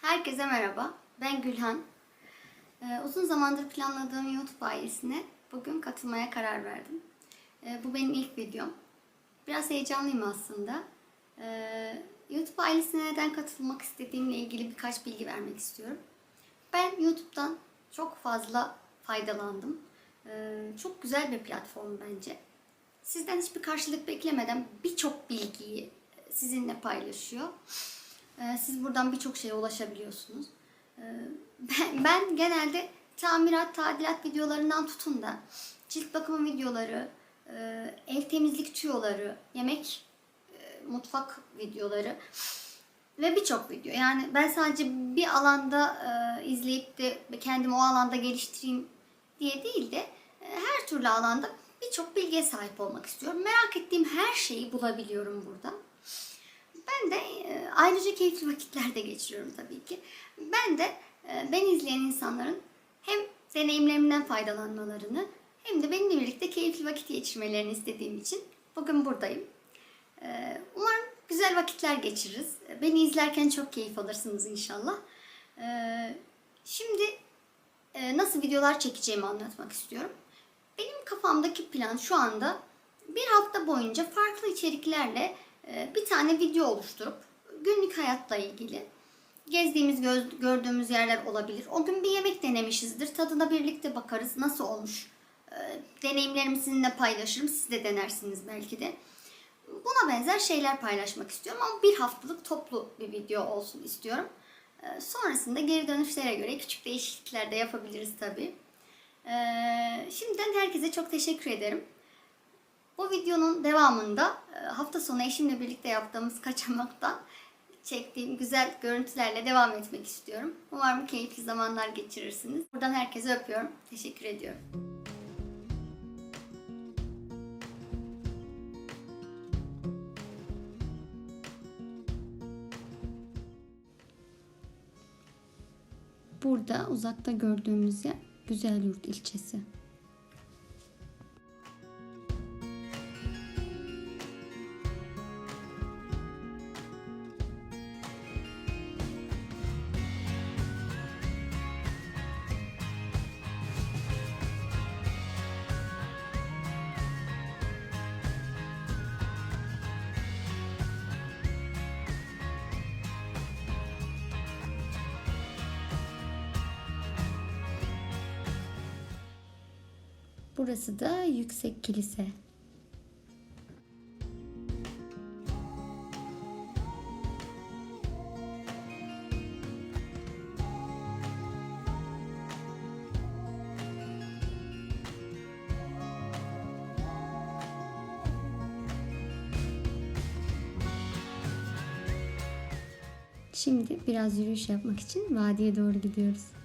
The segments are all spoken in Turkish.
Herkese merhaba. Ben Gülhan. Ee, uzun zamandır planladığım YouTube ailesine bugün katılmaya karar verdim. Ee, bu benim ilk videom. Biraz heyecanlıyım aslında. Ee, YouTube ailesine neden katılmak istediğimle ilgili birkaç bilgi vermek istiyorum. Ben YouTube'dan çok fazla faydalandım. Ee, çok güzel bir platform bence. Sizden hiçbir karşılık beklemeden birçok bilgiyi sizinle paylaşıyor. Ee, Siz buradan birçok şeye ulaşabiliyorsunuz. Ee, Ben, ben genelde tamirat, tadilat videolarından tutun da cilt bakımı videoları, e, ev temizlik tüyoları, yemek, e, mutfak videoları ve birçok video. Yani ben sadece bir alanda e, izleyip de kendimi o alanda geliştireyim diye değil de e, her türlü alanda birçok bilgiye sahip olmak istiyorum. Merak ettiğim her şeyi bulabiliyorum burada. Ben de e, ayrıca keyifli vakitler de geçiriyorum tabii ki. Ben de e, ben izleyen insanların hem deneyimlerimden faydalanmalarını hem de benimle birlikte keyifli vakit geçirmelerini istediğim için bugün buradayım. E, Umarım güzel vakitler geçiririz. Beni izlerken çok keyif alırsınız inşallah. Şimdi nasıl videolar çekeceğimi anlatmak istiyorum. Benim kafamdaki plan şu anda bir hafta boyunca farklı içeriklerle bir tane video oluşturup günlük hayatla ilgili gezdiğimiz, göz- gördüğümüz yerler olabilir. O gün bir yemek denemişizdir. Tadına birlikte bakarız. Nasıl olmuş? E, Deneyimlerimi sizinle paylaşırım. Siz de denersiniz belki de. Buna benzer şeyler paylaşmak istiyorum ama bir haftalık toplu bir video olsun istiyorum. E, Sonrasında geri dönüşlere göre küçük değişiklikler de yapabiliriz tabii. E, Şimdiden herkese çok teşekkür ederim. Bu videonun devamında e, hafta sonu eşimle birlikte yaptığımız kaçamaktan çektiğim güzel görüntülerle devam etmek istiyorum. Umarım keyifli zamanlar geçirirsiniz. Buradan herkese öpüyorum. Teşekkür ediyorum. Burada uzakta gördüğümüz yer Güzelyurt ilçesi. Burası da Yüksek Kilise. Şimdi biraz yürüyüş yapmak için vadiye doğru gidiyoruz.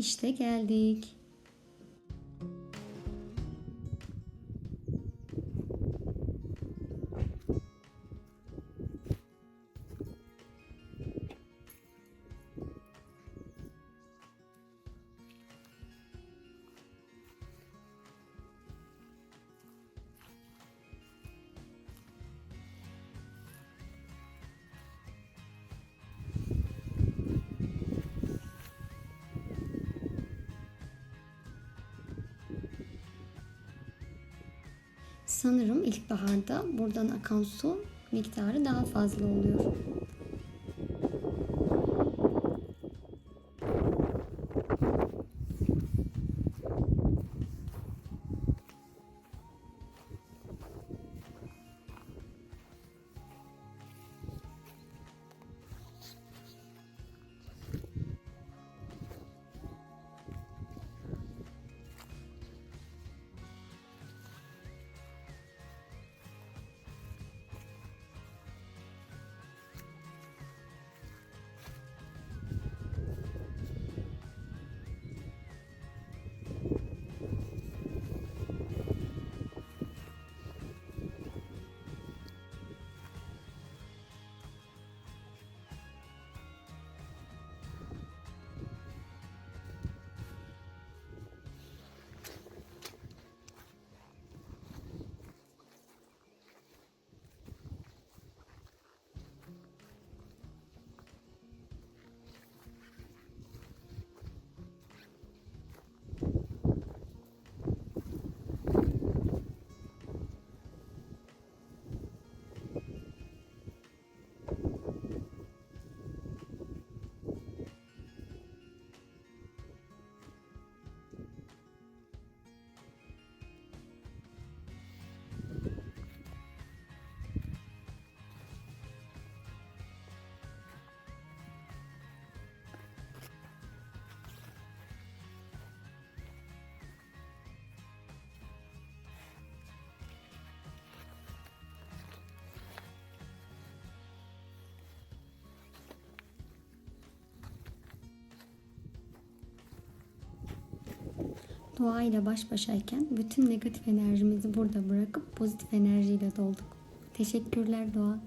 İşte geldik. Sanırım ilkbaharda buradan akan su miktarı daha fazla oluyor. Doğayla baş başayken bütün negatif enerjimizi burada bırakıp pozitif enerjiyle dolduk. Teşekkürler doğa.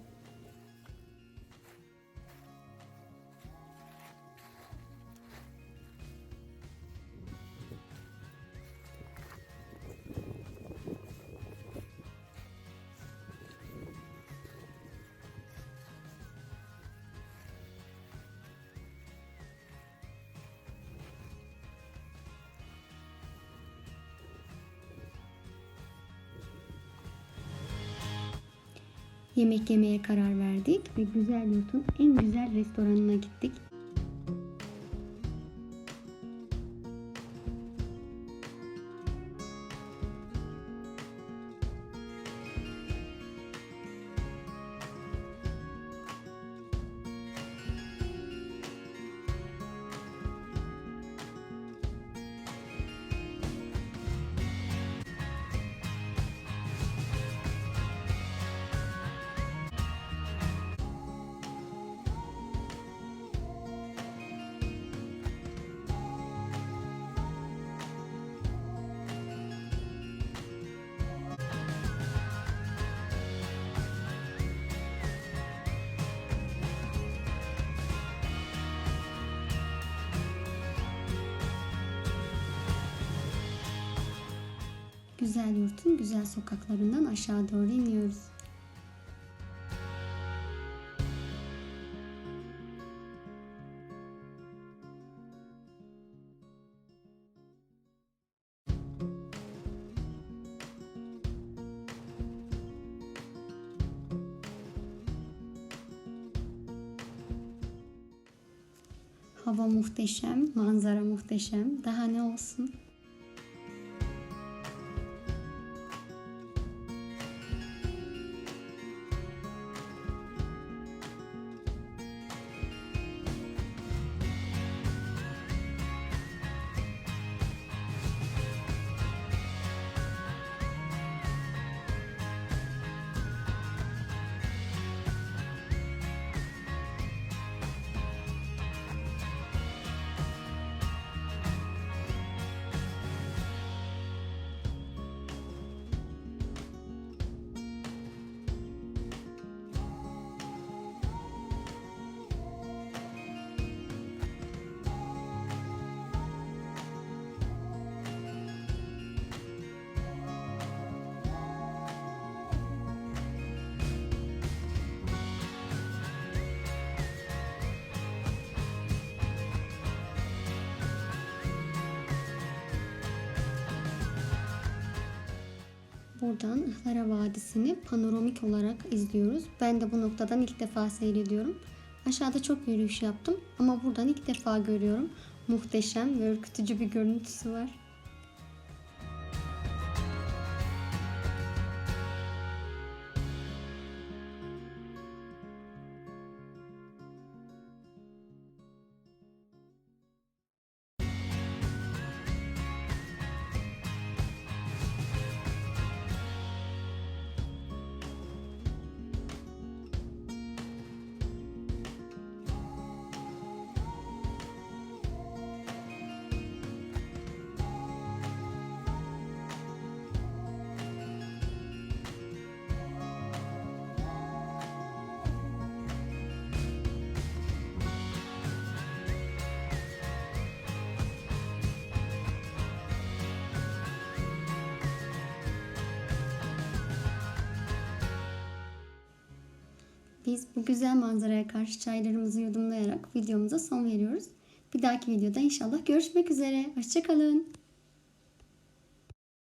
Yemek yemeye karar verdik ve güzel yurtun en güzel restoranına gittik. Güzel yurtun güzel sokaklarından aşağı doğru iniyoruz. Hava muhteşem, manzara muhteşem. Daha ne olsun? Buradan Ihlara Vadisi'ni panoramik olarak izliyoruz. Ben de bu noktadan ilk defa seyrediyorum. Aşağıda çok yürüyüş yaptım ama buradan ilk defa görüyorum. Muhteşem ve ürkütücü bir görüntüsü var. Biz bu güzel manzaraya karşı çaylarımızı yudumlayarak videomuza son veriyoruz. Bir dahaki videoda inşallah görüşmek üzere. Hoşçakalın.